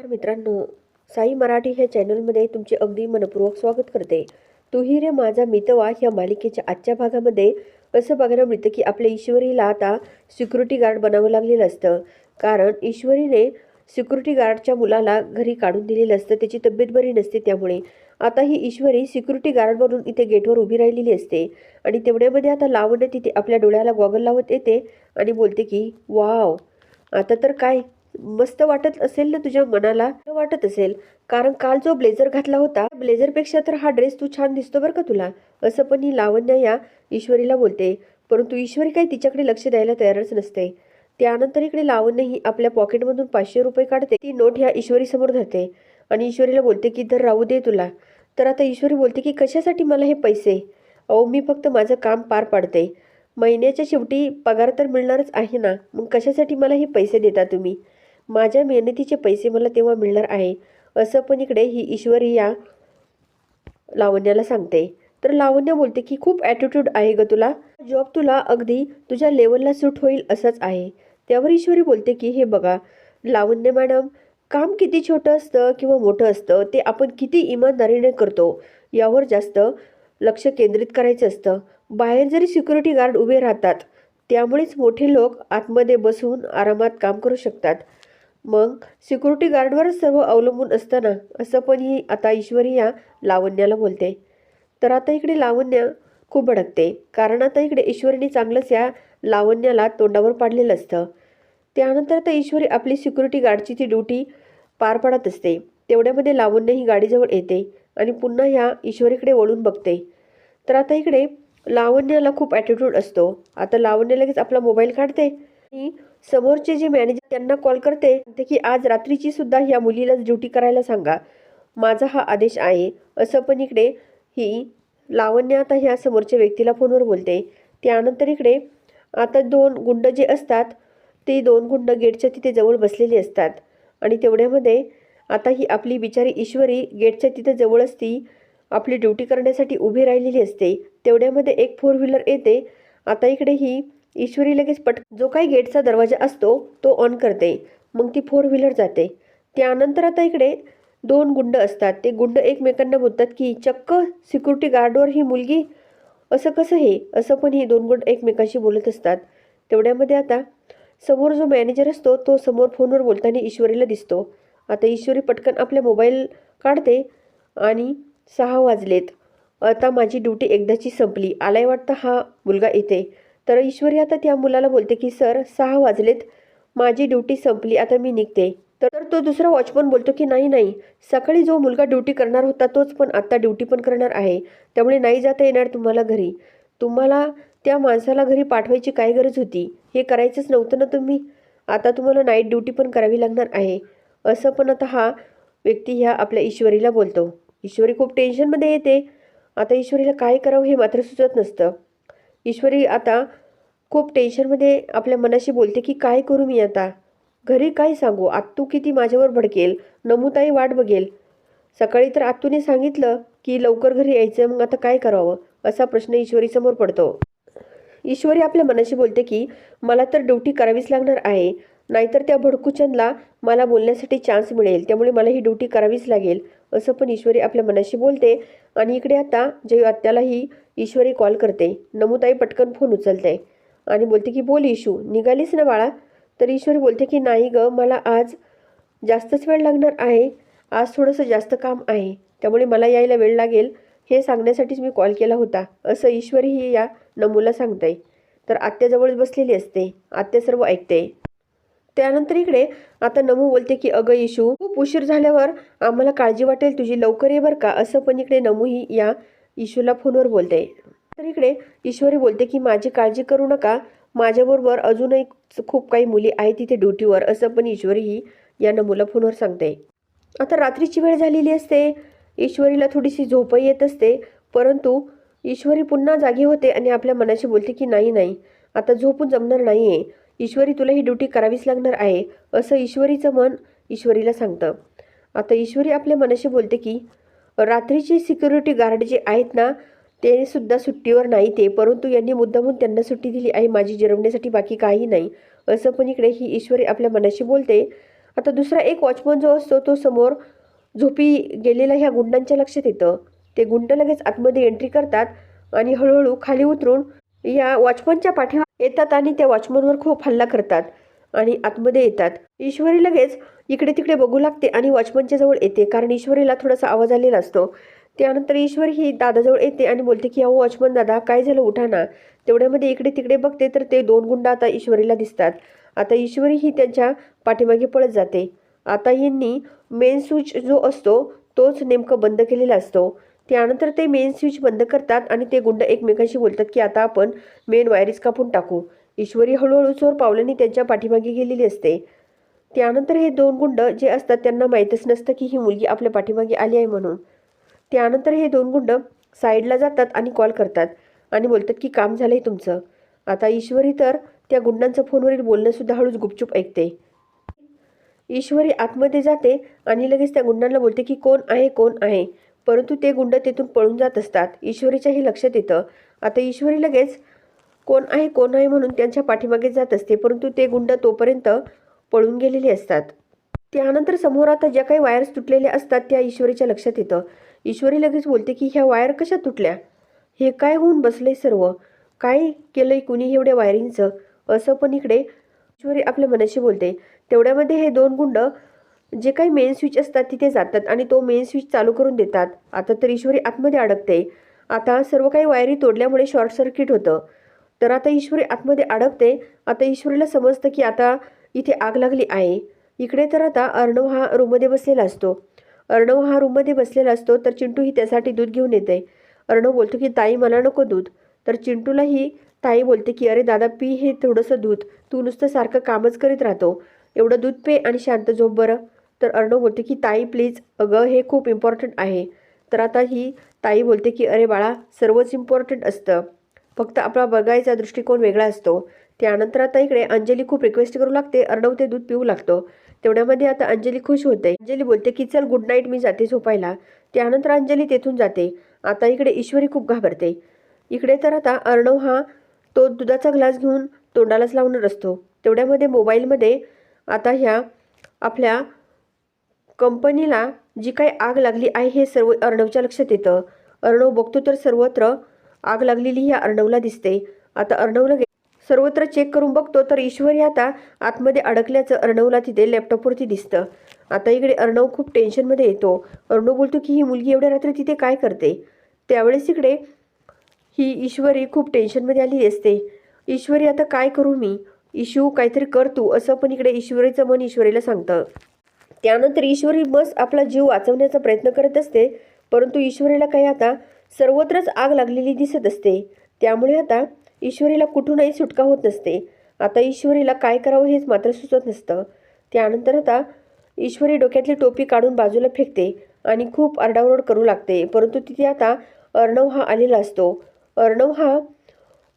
नमस्कार मित्रांनो साई मराठी ह्या चॅनलमध्ये तुमचे अगदी मनपूर्वक स्वागत करते. तूही रे माझा मितवा ह्या मालिकेच्या आजच्या भागामध्ये असं बघायला मिळतं की आपल्या ईश्वरीला आता सिक्युरिटी गार्ड बनावं लागलेलं असतं. कारण ईश्वरीने सिक्युरिटी गार्डच्या मुलाला घरी काढून दिलेलं असतं त्याची तब्येत बरी नसते त्यामुळे. आता ही ईश्वरी सिक्युरिटी गार्ड बनून इथे गेटवर उभी राहिलेली असते आणि तेवढ्यामध्ये आता लावणं तिथे आपल्या डोळ्याला गॉगल लावत येते आणि बोलते की वाव आता तर काय मस्त वाटत असेल ना तुझ्या मनाला? वाटत असेल. कारण काल जो ब्लेझर घातला होता ब्लेझरपेक्षा तर हा ड्रेस तू छान दिसतो बरं का तुला? असं पण ही लावण्य या ईश्वरीला बोलते. परंतु ईश्वरी काही तिच्याकडे लक्ष द्यायला तयारच नसते. त्यानंतर इकडे लावण्य ही आपल्या पॉकेटमधून पाचशे रुपये काढते. ती नोट ह्या ईश्वरी समोर धरते. आणि ईश्वरीला बोलते की धर राहू दे तुला. तर आता ईश्वरी बोलते की कशासाठी मला हे पैसे? अहो मी फक्त माझं काम पार पाडते. महिन्याच्या शेवटी पगार तर मिळणारच आहे ना. मग कशासाठी मला हे पैसे देता तुम्ही? माझ्या मेहनतीचे पैसे मला तेव्हा मिळणार आहे. असं पण इकडे ही ईश्वरी या लावण्याला सांगते. तर लावण्य बोलते की खूप ॲटिट्यूड आहे ग तुला. जॉब तुला अगदी तुझ्या लेवलला सूट होईल असंच आहे. त्यावर ईश्वरी बोलते की हे बघा लावण्य मॅडम काम किती छोटं असतं किंवा मोठं असतं ते आपण किती इमानदारीने करतो यावर जास्त लक्ष केंद्रित करायचं असतं. बाहेर जरी सिक्युरिटी गार्ड उभे राहतात त्यामुळेच मोठे लोक आतमध्ये बसून आरामात काम करू शकतात. मग सिक्युरिटी गार्डवरच सर्व अवलंबून असतं ना असं पण ही आता ईश्वरी या लावण्याला बोलते. तर आता इकडे लावण्य खूप भडकते. कारण आता इकडे ईश्वरीने चांगलंच या लावण्याला तोंडावर पाडलेलं असतं. त्यानंतर आता ईश्वरी आपली सिक्युरिटी गार्डची ती ड्युटी पार पाडत असते. तेवढ्यामध्ये लावण्य ही गाडीजवळ येते आणि पुन्हा ह्या ईश्वरीकडे वळून बघते. तर आता इकडे लावण्याला खूप ॲटिट्यूड असतो. आता लावण्य लगेच आपला मोबाईल काढते आणि समोरचे जे मॅनेजर त्यांना कॉल करते ते की आज रात्रीची सुद्धा ह्या मुलीला ड्युटी करायला सांगा. माझा हा आदेश आहे. असं पण इकडे ही लावण्य आता ह्या समोरच्या व्यक्तीला फोनवर बोलते. त्यानंतर इकडे आता दोन गुंड जे असतात ते दोन गुंड गेटच्या तिथे जवळ बसलेले असतात. आणि तेवढ्यामध्ये आता ही आपली बिचारी ईश्वरी गेटच्या तिथे जवळच ती आपली ड्युटी करण्यासाठी उभी राहिलेली असते. तेवढ्यामध्ये एक फोर व्हीलर येते. आता इकडे ही ईश्वरी लगेच पट जो काही गेटचा दरवाजा असतो तो ऑन करते. मग ती फोर व्हीलर जाते. त्यानंतर आता इकडे दोन गुंड असतात. ते गुंड एकमेकांना बोलतात की चक्क सिक्युरिटी गार्डवर ही मुलगी. असं कसं हे? असं पण ही दोन गुंड एकमेकांशी बोलत असतात. तेवढ्यामध्ये आता समोर जो मॅनेजर असतो तो समोर फोनवर बोलताना ईश्वरीला दिसतो. आता ईश्वरी पटकन आपले मोबाईल काढते आणि सहा वाजलेत. आता माझी ड्युटी एकदाची संपली. आलाय वाटतं हा मुलगा येते तर ईश्वरी आता त्या मुलाला बोलते की सर सहा वाजलेत. माझी ड्युटी संपली. आता मी निघते. तर तो दुसरा वॉचमन बोलतो की नाही नाही. सकाळी जो मुलगा ड्युटी करणार होता तोच पण आत्ता ड्युटी पण करणार आहे. त्यामुळे नाही जाता येणार तुम्हाला घरी. तुम्हाला त्या माणसाला घरी पाठवायची काय गरज होती? हे करायचंच नव्हतं ना तुम्ही? आता तुम्हाला नाईट ड्युटी पण करावी लागणार आहे. असं पण आता हा व्यक्ती ह्या आपल्या ईश्वरीला बोलतो. ईश्वरी खूप टेन्शनमध्ये येते. आता ईश्वरीला काय करावं हे मात्र सुचत नसतं. ईश्वरी आता खूप टेन्शनमध्ये आपल्या मनाशी बोलते की काय करू मी आता? घरी काय सांगू? आत्तू किती माझ्यावर भडकेल? नमुताई वाट बघेल. सकाळी तर आत्तूने सांगितलं की लवकर घरी यायचं मग आता काय करावं? असा प्रश्न ईश्वरीसमोर पडतो. ईश्वरी आपल्या मनाशी बोलते की मला तर ड्युटी करावीच लागणार आहे. नाहीतर त्या भडकूचंदला मला बोलण्यासाठी चान्स मिळेल. त्यामुळे मला ही ड्युटी करावीच लागेल असं पण ईश्वरी आपल्या मनाशी बोलते. आणि इकडे आता जय आत्यालाही ईश्वरी कॉल करते. नमुताई पटकन फोन उचलते. आणि बोलते की बोल इशू निघालीस ना बाळा? तर ईश्वरी बोलते की नाही ग मला आज जास्तच वेळ लागणार आहे. आज थोडंसं जास्त काम आहे. त्यामुळे मला यायला वेळ लागेल. हे सांगण्यासाठीच मी कॉल केला होता. असं ईश्वरी ही या नमूला सांगते तर आत्याजवळच बसलेली असते. आत्या सर्व ऐकते. त्यानंतर इकडे आता नमू बोलते की अगं इशू खूप उशीर झाल्यावर आम्हाला काळजी वाटेल तुझी लवकर ये बरं का असं पण इकडे नमू ही या इशूला फोनवर बोलते. तर इकडे ईश्वरी बोलते की माझी काळजी करू नका माझ्याबरोबर अजूनही खूप काही मुली आहेत तिथे ड्युटीवर असं पण ईश्वरी ही या नमूला फोनवर सांगते. आता रात्रीची वेळ झालेली असते ईश्वरीला थोडीशी झोपही येत असते परंतु ईश्वरी पुन्हा जागी होते आणि आपल्या मनाशी बोलते की नाही नाही आता झोपून जमणार नाही आहे ईश्वरी तुला ही ड्युटी करावीच लागणार आहे असं ईश्वरीचं मन ईश्वरीला सांगतं. आता ईश्वरी आपल्या मनाशी बोलते की रात्रीचे सिक्युरिटी गार्ड जे आहेत ना ते सुद्धा सुट्टीवर नाही ते परंतु यांनी मुद्दामून त्यांना सुट्टी दिली आहे माझी जिरवण्यासाठी बाकी काही नाही असं पण इकडे ही ईश्वरी आपल्या मनाशी बोलते. आता दुसरा एक वॉचमन जो असतो तो समोर झोपी गेलेल्या ह्या गुंडांच्या लक्षात येतं. ते गुंड लगेच आतमध्ये एंट्री करतात आणि हळूहळू खाली उतरून या वॉचमनच्या पाठीवर येतात आणि त्या वॉचमनवर खूप हल्ला करतात आणि आतमध्ये येतात. ईश्वरी लगेच इकडे तिकडे बघू लागते आणि वॉचमनच्या जवळ येते. कारण ईश्वरीला थोडासा आवाज आलेला असतो. त्यानंतर ईश्वरी ही दादाजवळ येते आणि बोलते की अहो वॉचमन दादा काय झालं? उठा ना. तेवढ्यामध्ये इकडे तिकडे बघते तर ते दोन गुंड आता ईश्वरीला दिसतात. आता ईश्वरी ही त्यांच्या पाठीमागे पळत जाते. आता यांनी मेन स्विच जो असतो तोच नेमकं बंद केलेला असतो. त्यानंतर ते मेन स्विच बंद करतात आणि ते गुंड एकमेकांशी बोलतात की आता आपण मेन वायरीस कापून टाकू. ईश्वरी हळूहळू चोर पावलांनी त्यांच्या पाठीमागे गेलेली असते. त्यानंतर हे दोन गुंड जे असतात त्यांना माहीतच नसतं की ही मुलगी आपल्या पाठीमागे आली आहे म्हणून. त्यानंतर हे दोन गुंड साईडला जातात आणि कॉल करतात आणि बोलतात की काम झालं आहे तुमचं. आता ईश्वरी तर त्या गुंडांचं फोनवरील बोलणंसुद्धा हळूच गुपचूप ऐकते. ईश्वरी आतमध्ये जाते आणि लगेच त्या गुंडांना बोलते की कोण आहे? कोण आहे? परंतु ते गुंड तेथून पळून जात असतात. ईश्वरीच्याही लक्षात येतं. आता ईश्वरी लगेच कोण आहे कोण आहे म्हणून त्यांच्या पाठीमागे जात असते परंतु ते गुंड तोपर्यंत पळून गेलेले असतात. त्यानंतर समोर आता ज्या काही वायर्स तुटलेल्या असतात त्या ईश्वरीच्या लक्षात येतं. ईश्वरी लगेच बोलते की ह्या वायर कशा तुटल्या? हे काय होऊन बसले सर्व? काय केलंय कुणी एवढ्या वायरिंगचं? असं पण इकडे ईश्वरी आपल्या मनाशी बोलते. तेवढ्यामध्ये हे दोन गुंड जे काही मेन स्विच असतात तिथे जातात आणि तो मेन स्विच चालू करून देतात. आता तर ईश्वरी आतमध्ये अडकते. आता सर्व काही वायरी तोडल्यामुळे शॉर्ट सर्किट होतं. तर आता ईश्वरी आतमध्ये अडकते. आता ईश्वरीला समजतं की आता इथे आग लागली आहे. इकडे तर आता अर्णव हा रूममध्ये बसलेला असतो. अर्णव हा रूममध्ये बसलेला असतो तर चिंटू ही त्यासाठी दूध घेऊन येते. अर्णव बोलतो की ताई मला नको दूध. तर चिंटूलाही ताई बोलते की अरे दादा पी हे थोडंसं दूध. तू नुसतं सारखं कामच करीत राहतो. एवढं दूध पे आणि शांत झोप बरं. तर अर्णव बोलते की ताई प्लीज अगं हे खूप इम्पॉर्टंट आहे. तर आता ही ताई बोलते की अरे बाळा सर्वच इम्पॉर्टंट असतं. फक्त आपला बघायचा दृष्टिकोन वेगळा असतो. त्यानंतर आता इकडे अंजली खूप रिक्वेस्ट करू लागते. अर्णव ते दूध पिऊ लागतो. तेवढ्यामध्ये आता अंजली खुश होते. अंजली बोलते की चल गुड नाईट मी जाते झोपायला. त्यानंतर अंजली तेथून जाते. आता इकडे ईश्वरी खूप घाबरते. इकडे तर आता अर्णव हा तो दुधाचा ग्लास घेऊन तोंडालाच लावणार असतो. तेवढ्यामध्ये मोबाईलमध्ये आता ह्या आपल्या कंपनीला जी काही आग लागली आहे हे सर्व अर्णवच्या लक्षात येतं. अर्णव बघतो तर सर्वत्र आग लागलेली ह्या अर्णवला दिसते. आता अर्णवला सर्वत्र चेक करून बघतो तर ईश्वरी आता आतमध्ये अडकल्याचं अर्णवला तिथे लॅपटॉपवरती दिसतं. आता इकडे अर्णव खूप टेन्शनमध्ये येतो. अर्णव बोलतो की ही मुलगी एवढ्या रात्री तिथे काय करते? त्यावेळेस इकडे ही ईश्वरी खूप टेन्शनमध्ये आली असते. ईश्वरी आता काय करू मी? इशू काहीतरी कर तू असं पण इकडे ईश्वरीचं मन ईश्वरीला सांगतं. त्यानंतर ईश्वरी बस आपला जीव वाचवण्याचा प्रयत्न करत असते परंतु ईश्वरीला काही आता सर्वत्रच आग लागलेली दिसत असते. त्यामुळे आता ईश्वरीला कुठूनही सुटका होत नसते. आता ईश्वरीला काय करावं हेच मात्र सुचत नसतं. त्यानंतर आता ईश्वरी डोक्यातली टोपी काढून बाजूला फेकते आणि खूप आरडाओरड करू लागते परंतु तिथे आता अर्णव हा आलेला असतो. अर्णव हा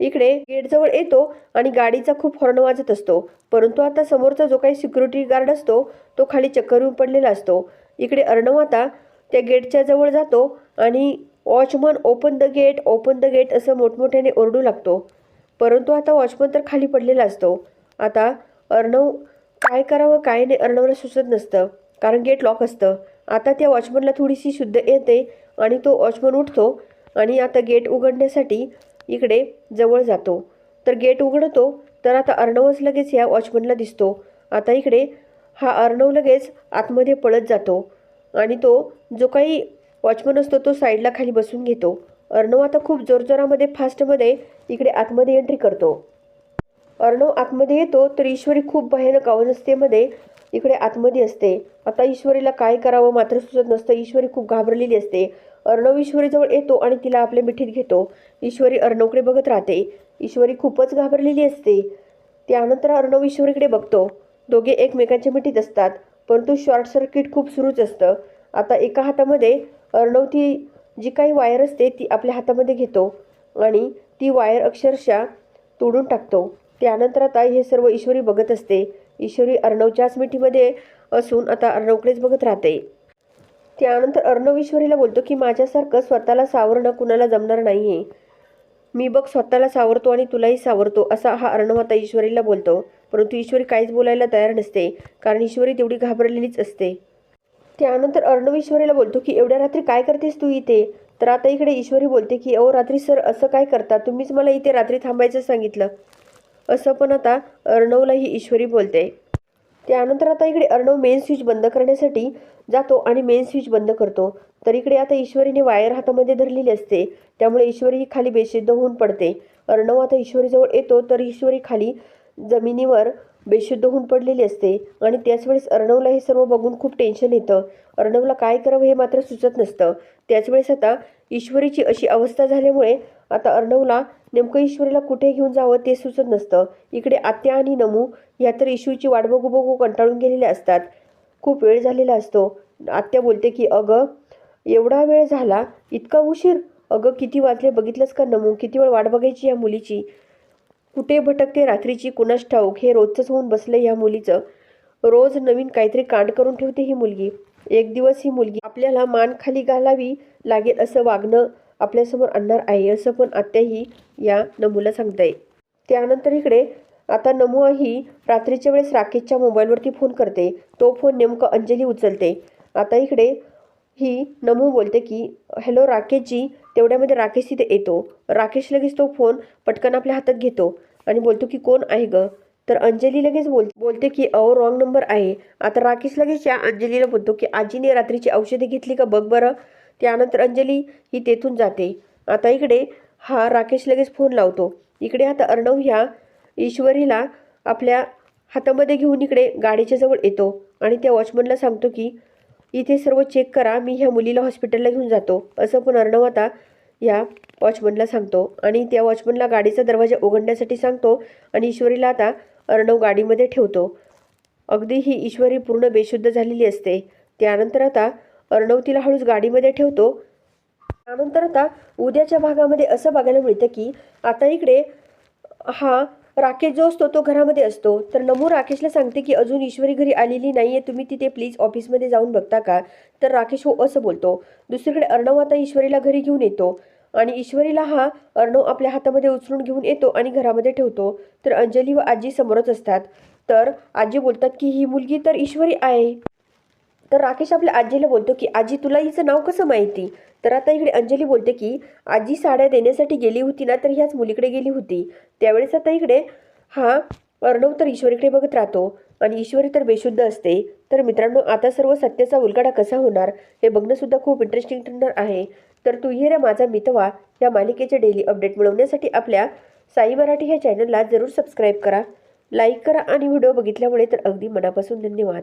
इकडे गेटजवळ येतो आणि गाडीचा खूप हॉर्न वाजत असतो. परंतु आता समोरचा जो काही सिक्युरिटी गार्ड असतो तो खाली चक्कर येऊन पडलेला असतो. इकडे अर्णव आता त्या गेटच्या जवळ जातो आणि watchman open the gate open the gate असं मोठमोठ्याने ओरडू लागतो. परंतु आता वॉचमन तर खाली पडलेला असतो. आता अर्णव काय करावं काय नाही अर्णवला सुचत नसतं कारण गेट लॉक असतं. आता त्या वॉचमनला थोडीशी शुद्ध येते आणि तो वॉचमन उठतो आणि आता गेट उघडण्यासाठी इकडे जवळ जातो. तर गेट उघडतो तर आता अर्णवच लगेच या वॉचमनला दिसतो. आता इकडे हा अर्णव लगेच आतमध्ये पळत जातो आणि तो जो काही वॉचमन असतो तो साईडला खाली बसून घेतो. अर्णव आता खूप जोरजोरामध्ये फास्टमध्ये इकडे आतमध्ये एंट्री करतो. अर्णव आतमध्ये येतो तर ईश्वरी खूप भयानक अवस्थेमध्ये इकडे आतमध्ये असते. आता ईश्वरीला काय करावं मात्र सुचत नसतं. ईश्वरी खूप घाबरलेली असते. अर्णव ईश्वरीजवळ येतो आणि तिला आपल्या मिठीत घेतो. ईश्वरी अर्णवकडे बघत राहते. ईश्वरी खूपच घाबरलेली असते. त्यानंतर अर्णव ईश्वरीकडे बघतो. दोघे एकमेकांच्या मिठीत असतात. परंतु शॉर्ट सर्किट खूप सुरूच असतं. आता एका हातामध्ये अर्णव ती जी काही वायर असते ती आपल्या हातामध्ये घेतो आणि ती वायर अक्षरशः तोडून टाकतो. त्यानंतर आता हे सर्व ईश्वरी बघत असते. ईश्वरी अर्णवच्याच मिठीमध्ये असून आता अर्णवकडेच बघत राहते. त्यानंतर अर्णव ईश्वरीला बोलतो की माझ्यासारखं स्वतःला सावरणं कुणाला जमणार नाही आहे मी बघ स्वतःला सावरतो आणि तुलाही सावरतो असा हा अर्णव आता ईश्वरीला बोलतो. परंतु ईश्वरी काहीच बोलायला तयार नसते कारण ईश्वरी तेवढी घाबरलेलीच असते. त्यानंतर अर्णव ईश्वरीला बोलतो की एवढ्या रात्री काय करतेस तू इथे? तर आता इकडे ईश्वरी बोलते की अहो रात्री सर असं काय करता? तुम्हीच मला इथे रात्री थांबायचं सांगितलं. असं पण आता अर्णवलाही ईश्वरी बोलते. त्यानंतर आता इकडे अर्णव मेन स्विच बंद करण्यासाठी जातो आणि मेन स्विच बंद करतो. तर इकडे आता ईश्वरीने वायर हातामध्ये धरलेली असते. त्यामुळे ईश्वरी ही खाली बेशुद्ध होऊन पडते. अर्णव आता ईश्वरीजवळ येतो तर ईश्वरी खाली जमिनीवर बेशुद्ध होऊन पडलेली असते. आणि त्याच वेळेस अर्णवला हे सर्व बघून खूप टेन्शन येतं. अर्णवला काय करावं हे मात्र सुचत नसतं. त्याच वेळेस आता ईश्वरीची अशी अवस्था झाल्यामुळे आता अर्णवला नेमकं ईश्वरीला कुठे घेऊन जावं ते सुचत नसतं. इकडे आत्या आणि नमू ह्या तर ईश्वरीची वाट बघू बघू कंटाळून गेलेल्या असतात. खूप वेळ झालेला असतो. आत्या बोलते की अगं एवढा वेळ झाला? इतका उशीर? अगं किती वाजले? बघितलंस का नमू? किती वेळ वाट बघायची या मुलीची? कुठे भटकते रात्रीची? कुणास ठाऊक? हे रोजचंच होऊन बसलं या मुलीचं. रोज नवीन काहीतरी कांड करून ठेवते ही मुलगी. एक दिवस ही मुलगी आपल्याला मान खाली घालावी लागेल असं वागणं आपल्यासमोर आणणार आहे असं पण आत्याही या नमूला सांगताय. त्यानंतर इकडे आता नमू ही रात्रीच्या वेळेस राकेशच्या मोबाईलवरती फोन करते. तो फोन नेमकं अंजली उचलते. आता इकडे ही नमू बोलते की हॅलो राकेशजी तेवढ्यामध्ये राकेश तिथे येतो. राकेश लगेच तो फोन पटकन आपल्या हातात घेतो आणि बोलतो की कोण आहे ग? तर अंजली लगेच बोल बोलते की अहो रॉंग नंबर आहे. आता राकेश लगेच या अंजलीला बोलतो की आजीने रात्रीची औषधे घेतली का बघ बरं. त्यानंतर अंजली ही तेथून जाते. आता इकडे हा राकेश लगेच फोन लावतो. इकडे आता अर्णव ह्या ईश्वरीला आपल्या हातामध्ये घेऊन इकडे गाडीच्या जवळ येतो आणि त्या वॉचमनला सांगतो की इथे सर्व चेक करा मी ह्या मुलीला हॉस्पिटलला घेऊन जातो. असं पण अर्णव आता या वॉचमनला सांगतो आणि त्या वॉचमनला गाडीचा दरवाजा उघडण्यासाठी सांगतो आणि ईश्वरीला आता अर्णव गाडीमध्ये ठेवतो. अगदी ही ईश्वरी पूर्ण बेशुद्ध झालेली असते. त्यानंतर आता अर्णव तिला हळूच गाडीमध्ये ठेवतो. त्यानंतर आता उद्याच्या भागामध्ये असं बघायला मिळतं की आता इकडे हा राकेश जो असतो तो घरामध्ये असतो. तर नमू राकेशला सांगते की अजून ईश्वरी घरी आलेली नाही आहे तुम्ही तिथे प्लीज ऑफिसमध्ये जाऊन बघता का? तर राकेश हो असं बोलतो. दुसरीकडे अर्णव आता ईश्वरीला घरी घेऊन येतो आणि ईश्वरीला हा अर्णव आपल्या हातामध्ये उचलून घेऊन येतो आणि घरामध्ये ठेवतो. तर अंजली व आजी समोरच असतात. तर आजी बोलतात की ही मुलगी तर ईश्वरी आहे. तर राकेश आपल्या आजीला बोलतो की आजी तुला हिचं नाव कसं माहिती? तर आता इकडे अंजली बोलते की आजी साड्या देण्यासाठी गेली होती ना तर ह्याच मुलीकडे गेली होती. त्यावेळेस आता इकडे हा अर्णव तर ईश्वरीकडे बघत राहतो आणि ईश्वरी तर बेशुद्ध असते. तर मित्रांनो आता सर्व सत्याचा उलगडा कसा होणार हे बघणंसुद्धा खूप इंटरेस्टिंग ठरणार आहे. तर तू रे माझा मितवा या मालिकेचे डेली अपडेट मिळवण्यासाठी आपल्या साई मराठी ह्या चॅनलला जरूर सबस्क्राईब करा. लाईक करा आणि व्हिडिओ बघितल्यामुळे तर अगदी मनापासून धन्यवाद.